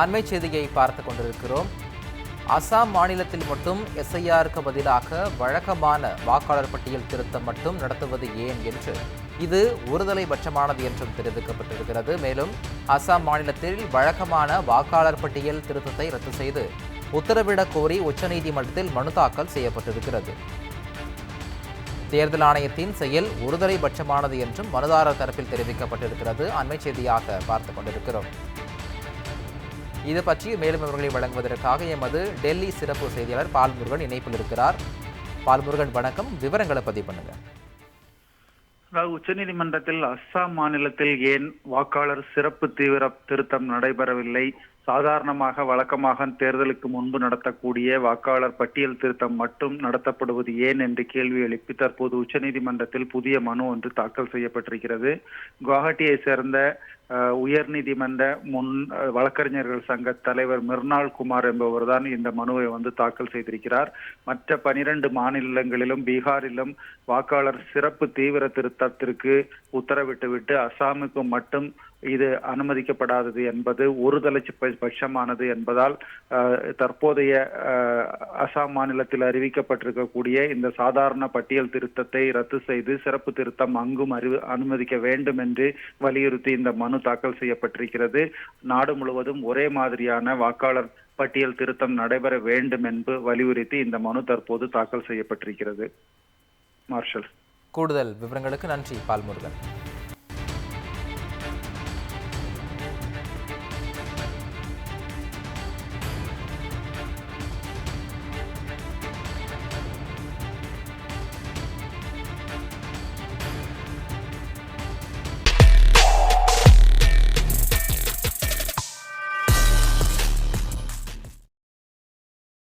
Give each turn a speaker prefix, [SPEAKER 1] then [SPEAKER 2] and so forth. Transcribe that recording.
[SPEAKER 1] அண்மை செய்தியை பார்த்து கொண்டிருக்கிறோம். அசாம் மாநிலத்தில் மட்டும் எஸ்ஐஆருக்கு பதிலாக வழக்கமான வாக்காளர் பட்டியல் திருத்தம் மட்டும் நடத்துவது ஏன் என்று இது ஒருதலை பட்சமானது என்றும் தெரிவிக்கப்பட்டிருக்கிறது. மேலும் அசாம் மாநிலத்தில் வழக்கமான வாக்காளர் பட்டியல் திருத்தத்தை ரத்து செய்து உத்தரவிடக் கோரி உச்சநீதிமன்றத்தில் மனு தாக்கல் செய்யப்பட்டிருக்கிறது. தேர்தல் ஆணையத்தின் செயல் ஒருதலை பட்சமானது என்றும் மனுதாரர் தரப்பில் தெரிவிக்கப்பட்டிருக்கிறது. அண்மை செய்தியாக பார்த்து கொண்டிருக்கிறோம். இது பற்றி மேலும் விவரங்களை வழங்குவதற்காக எமது டெல்லி சிறப்பு செய்தியாளர் பால்முருகன் இணைப்பில் இருக்கிறார். பால்முருகன் வணக்கம். விவரங்களை பதிவு பண்ணுங்க.
[SPEAKER 2] அதாவது உச்சநீதிமன்றத்தில் அஸ்ஸாம் மாநிலத்தில் ஏன் வாக்காளர் சிறப்பு தீவிர திருத்தம் நடைபெறவில்லை? சாதாரணமாக வழக்கமாக தேர்தலுக்கு முன்பு நடத்தக்கூடிய வாக்காளர் பட்டியல் திருத்தம் மட்டும் நடத்தப்படுவது ஏன் என்று கேள்வி எழுப்பி தற்போது உச்சநீதிமன்றத்தில் புதிய மனு ஒன்று தாக்கல் செய்யப்பட்டிருக்கிறது. குவாஹட்டியை சேர்ந்த உயர்நீதிமன்ற முன் வழக்கறிஞர்கள் சங்க தலைவர் மிர்னால் குமார் என்பவர் தான் இந்த மனுவை வந்து தாக்கல் செய்திருக்கிறார். மற்ற பனிரெண்டு மாநிலங்களிலும் பீகாரிலும் வாக்காளர் சிறப்பு தீவிர திருத்தத்திற்கு உத்தரவிட்டுவிட்டு அசாமுக்கு மட்டும் இது அனுமதிக்கப்படாதது என்பது ஒரு தலைச்சு பட்சமானது என்பதால் தற்போதைய அசாம் மாநிலத்தில் அறிவிக்கப்பட்டிருக்கக்கூடிய இந்த சாதாரண பட்டியல் திருத்தத்தை ரத்து செய்து சிறப்பு திருத்தம் அங்கும் அறிவு அனுமதிக்க வேண்டும் என்று வலியுறுத்தி இந்த மனு தாக்கல் செய்யப்பட்டிருக்கிறது. நாடு முழுவதும் ஒரே மாதிரியான வாக்காளர் பட்டியல் திருத்தம் நடைபெற வேண்டும் என்று வலியுறுத்தி இந்த மனு தற்போது தாக்கல் செய்யப்பட்டிருக்கிறது. மார்ஷல்.
[SPEAKER 1] கூடுதல் விவரங்களுக்கு நன்றி பால்முருகன்.